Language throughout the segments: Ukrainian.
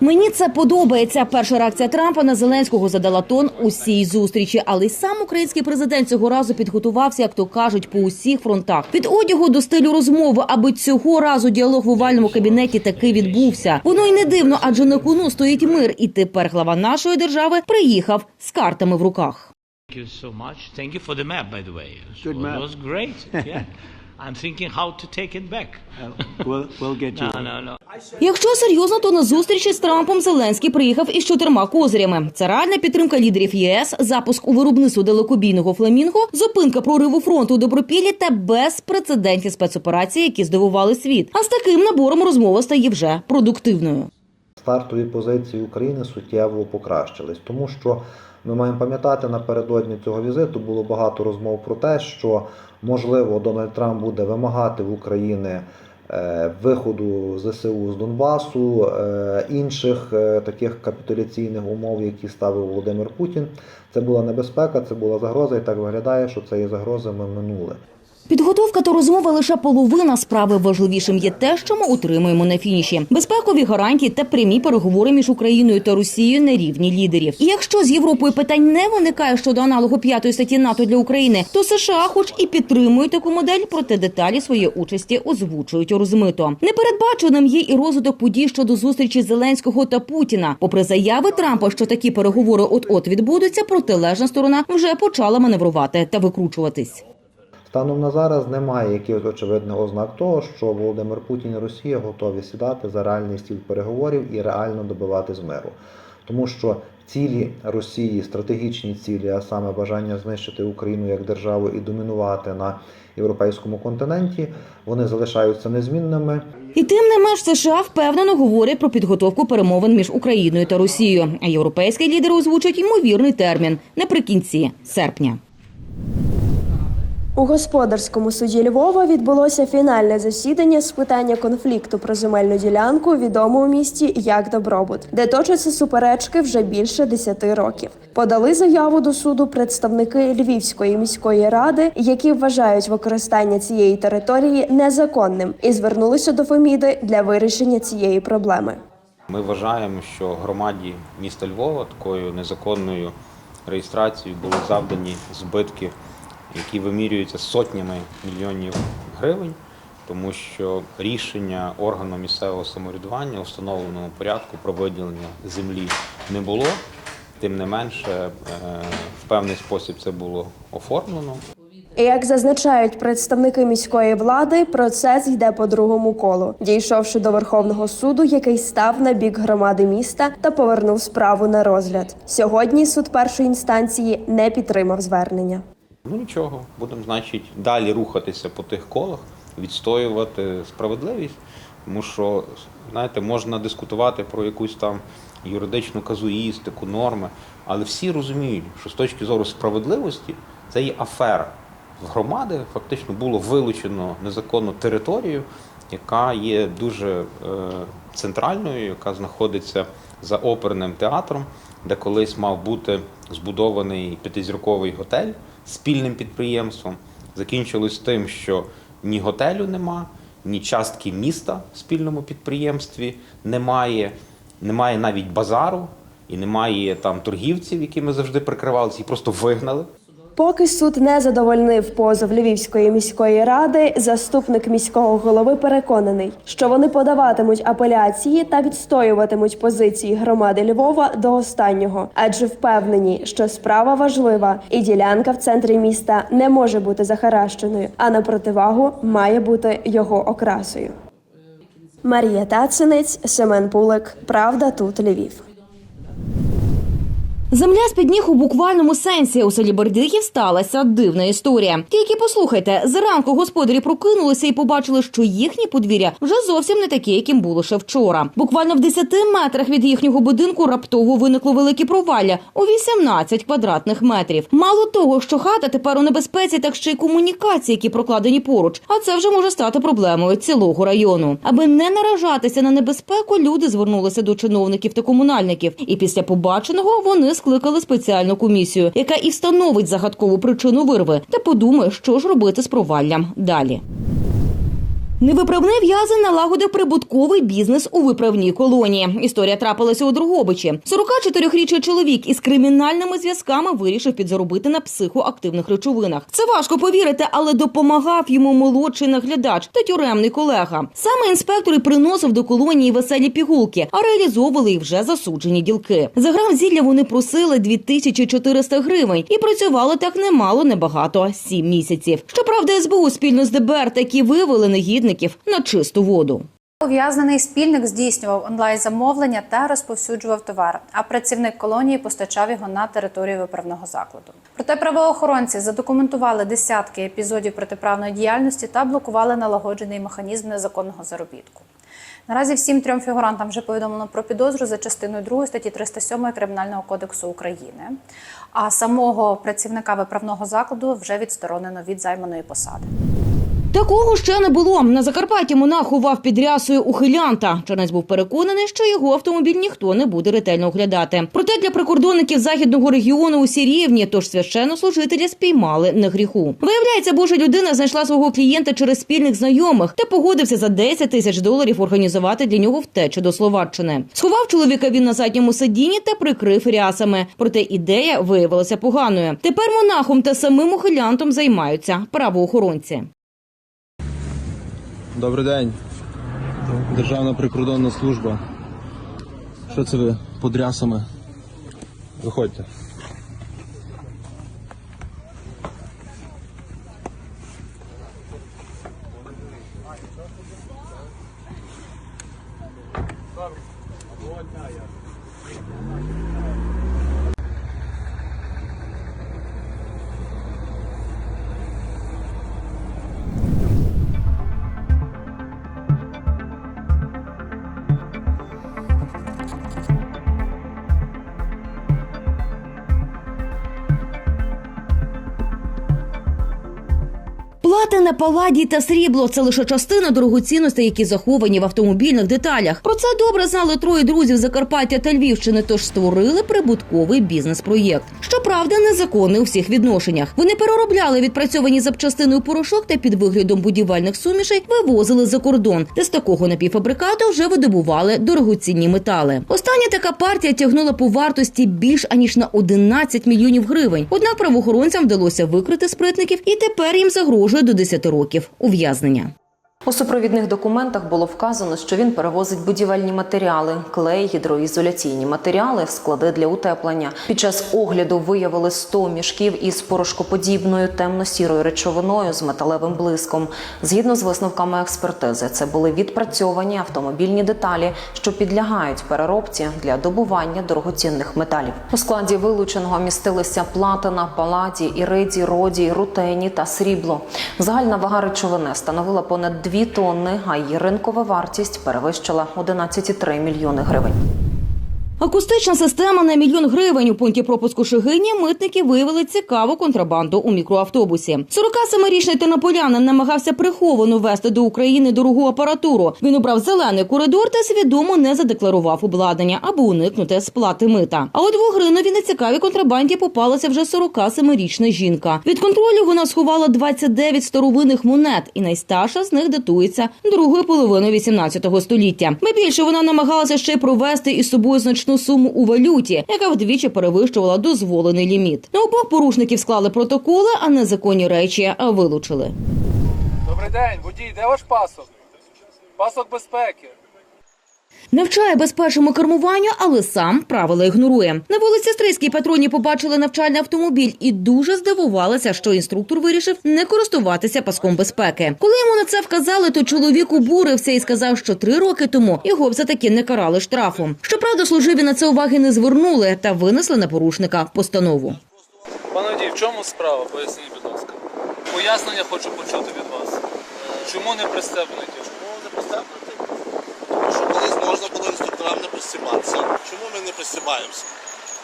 Мені це подобається. Перша реакція Трампа на Зеленського задала тон усій зустрічі, але й сам український президент цього разу підготувався, як то кажуть, по усіх фронтах. Від одягу до стилю розмови, аби цього разу діалог в овальному кабінеті таки відбувся. Воно й не дивно, адже на кону стоїть мир, і тепер глава нашої держави приїхав з картами в руках. Thank you so much. Thank you for the map, by the way. Good It map. was great. Yeah. I'm thinking how to take it back. We'll, we'll get you. No, no, no. Якщо серйозно, то на зустрічі з Трампом Зеленський приїхав із чотирма козирями: це реальна підтримка лідерів ЄС, запуск у виробництво далекобійного фламінго, зупинка прориву фронту у добропіллі та безпрецедентні спецоперації, які здивували світ. А з таким набором розмова стає вже продуктивною. Стартові позиції України суттєво покращились, тому що ми маємо пам'ятати напередодні цього візиту було багато розмов про те, що можливо Дональд Трамп буде вимагати в України е, виходу ЗСУ з Донбасу, е, інших е, таких капітуляційних умов, які ставив Володимир Путін. Це була небезпека, це була загроза, і так виглядає, що цієї загрози ми минули. Підготовка та розмова лише половина справи. Важливішим є те, що ми утримуємо на фініші: безпекові гарантії та прямі переговори між Україною та Росією на рівні лідерів. І якщо з Європою питань не виникає щодо аналогу п'ятої статті НАТО для України, то США, хоч і підтримують таку модель, проте деталі своєї участі озвучують розмито. Непередбаченим є і розвиток подій щодо зустрічі Зеленського та Путіна. Попри заяви Трампа, що такі переговори от-от відбудуться, протилежна сторона вже почала маневрувати та викручуватись. Станом на зараз немає якихось очевидних ознак того, що Володимир Путін і Росія готові сідати за реальний стіл переговорів і реально добиватись миру. Тому що цілі Росії, стратегічні цілі, а саме бажання знищити Україну як державу і домінувати на європейському континенті, вони залишаються незмінними. І тим не менш США впевнено говорять про підготовку перемовин між Україною та Росією. А європейські лідери озвучують ймовірний термін наприкінці серпня. У господарському суді Львова відбулося фінальне засідання з питання конфлікту про земельну ділянку, відому у місті як Добробут, де точаться суперечки вже більше 10 років. Подали заяву до суду представники Львівської міської ради, які вважають використання цієї території незаконним, і звернулися до Феміди для вирішення цієї проблеми. Ми вважаємо, що громаді міста Львова такою незаконною реєстрацією були завдані збитки, які вимірюються сотнями мільйонів гривень, тому що рішення органу місцевого самоврядування у встановленому порядку про виділення землі не було. Тим не менше, е, в певний спосіб це було оформлено. Як зазначають представники міської влади, процес йде по другому колу, дійшовши до Верховного суду, який став на бік громади міста та повернув справу на розгляд. Сьогодні суд першої інстанції не підтримав звернення. Ну нічого, будемо, значить, далі рухатися по тих колах, відстоювати справедливість, тому що, знаєте, можна дискутувати про якусь там юридичну казуїстику, норми, але всі розуміють, що з точки зору справедливості це є афера. В громади фактично було вилучено незаконну територію, яка є дуже е, центральною, яка знаходиться за оперним театром, де колись мав бути збудований п'ятизірковий готель спільним підприємством. Закінчилось тим, що ні готелю нема, ні частки міста в спільному підприємстві немає, немає навіть базару і немає там торгівців, якими завжди прикривалися, їх просто вигнали. Поки суд не задовольнив позов Львівської міської ради, заступник міського голови переконаний, що вони подаватимуть апеляції та відстоюватимуть позиції громади Львова до останнього, адже впевнені, що справа важлива, і ділянка в центрі міста не може бути захаращеною, а на противагу має бути його окрасою. Марія Тацинець, Семен Пулик. Правда тут Львів. Земля з під ніг у буквальному сенсі у селі Бердихів сталася дивна історія. Тільки послухайте, зранку господарі прокинулися і побачили, що їхнє подвір'я вже зовсім не таке, яким було ще вчора. Буквально в 10 метрах від їхнього будинку раптово виникло велике провалля у 18 квадратних метрів. Мало того, що хата тепер у небезпеці, так ще й комунікації, які прокладені поруч. А це вже може стати проблемою цілого району. Аби не наражатися на небезпеку, люди звернулися до чиновників та комунальників. І після побаченого вони скликали спеціальну комісію, яка і встановить загадкову причину вирви та подумає, що ж робити з проваллям далі. Невиправний в'язень налагодив прибутковий бізнес у виправній колонії. Історія трапилася у Другобичі. 44-річний чоловік із кримінальними зв'язками вирішив підзаробити на психоактивних речовинах. Це важко повірити, але допомагав йому молодший наглядач та тюремний колега. Саме інспектор і приносив до колонії веселі пігулки, а реалізовували їх вже засуджені ділки. За грам зілля вони просили 2400 гривень і працювали так немало, небагато сім місяців. Щоправда, СБУ спільно з ДБР таки вивели негідників на чисту воду. Ув'язнений спільник здійснював онлайн-замовлення та розповсюджував товар, а працівник колонії постачав його на територію виправного закладу. Проте правоохоронці задокументували десятки епізодів протиправної діяльності та блокували налагоджений механізм незаконного заробітку. Наразі всім трьом фігурантам вже повідомлено про підозру за частиною 2 статті 307 Кримінального кодексу України. А самого працівника виправного закладу вже відсторонено від займаної посади. Такого ще не було. На Закарпатті монах ховав під рясою ухилянта. Чернець був переконаний, що його автомобіль ніхто не буде ретельно оглядати. Проте для прикордонників західного регіону усі рівні, тож священнослужителя спіймали на гріху. Виявляється, божа людина знайшла свого клієнта через спільних знайомих та погодився за 10 тисяч доларів організувати для нього втечу до Словаччини. Сховав чоловіка він на задньому сидінні та прикрив рясами. Проте ідея виявилася поганою. Тепер монахом та самим ухилянтом займаються правоохоронці. Добрий день. Державна прикордонна служба. Що це ви подрясами? Виходьте. Платина, паладій та срібло це лише частина дорогоцінностей, які заховані в автомобільних деталях. Про це добре знали троє друзів Закарпаття та Львівщини, тож створили прибутковий бізнес-проєкт. Щоправда, незаконний у всіх відношеннях. Вони переробляли відпрацьовані запчастини у порошок та під виглядом будівельних сумішей вивозили за кордон, де з такого напівфабрикату вже видобували дорогоцінні метали. Остання така партія тягнула по вартості більш аніж на 11 мільйонів гривень. Однак правоохоронцям вдалося викрити спритників, і тепер їм загрожує до 10 років ув'язнення. У супровідних документах було вказано, що він перевозить будівельні матеріали, клей, гідроізоляційні матеріали, склади для утеплення. Під час огляду виявили 100 мішків із порошкоподібною темно-сірою речовиною з металевим блиском. Згідно з висновками експертизи, це були відпрацьовані автомобільні деталі, що підлягають переробці для добування дорогоцінних металів. У складі вилученого містилися платина, паладі, іриді, роді, рутені та срібло. Загальна вага речовини становила понад 2 тонни, а її ринкова вартість перевищила 11,3 мільйони гривень. Акустична система на мільйон гривень у пункті пропуску Шигині митники виявили цікаву контрабанду у мікроавтобусі. 47-річний тернополянин намагався приховано вести до України дорогу апаратуру. Він обрав зелений коридор та свідомо не задекларував обладнання, аби уникнути сплати мита. А у двогринові нецікавій контрабанді попалася вже 47-річна жінка. Від контролю вона сховала 29 старовинних монет, і найстарша з них датується другою половиною 18 століття. Ба більше вона намагалася ще й провести із собою значну суму у валюті, яка вдвічі перевищувала дозволений ліміт. На обох порушників склали протоколи, а незаконні речі вилучили. Добрий день, водій, де ваш пасок? Пасок безпеки. Навчає безпечному кермуванню, але сам правила ігнорує. На вулиці Стрийській патроні побачили навчальний автомобіль і дуже здивувалися, що інструктор вирішив не користуватися паском безпеки. Коли йому на це вказали, то чоловік обурився і сказав, що три роки тому його все таки не карали штрафом. Щоправда, служиві на це уваги не звернули та винесли на порушника постанову. Пане водій, в чому справа? Поясніть, будь ласка. Пояснення хочу почути від вас. Чому не пристебнуті? Чому не пристебнути? Можна було інструкторам не пристібатися. Чому ми не пристібаємося?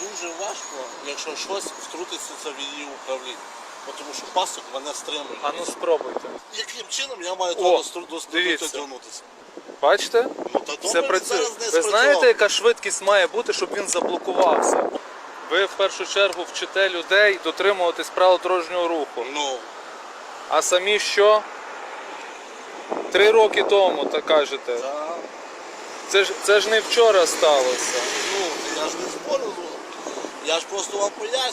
Дуже важко, якщо щось втрутиться в її управління. Тому що пасок мене стримує. А ну спробуйте. Яким чином я маю того дотягнутися? Бачите? Ну, та Все працює. зараз не Ви спрацював. знаєте, яка швидкість має бути, щоб він заблокувався? Ви в першу чергу вчите людей дотримуватись правил дорожнього руху. Ну, А самі що? Три роки тому, так кажете. та, Це ж це ж не вчора сталося. ну, я ж не спорю. Я ж просто вам пояснюю.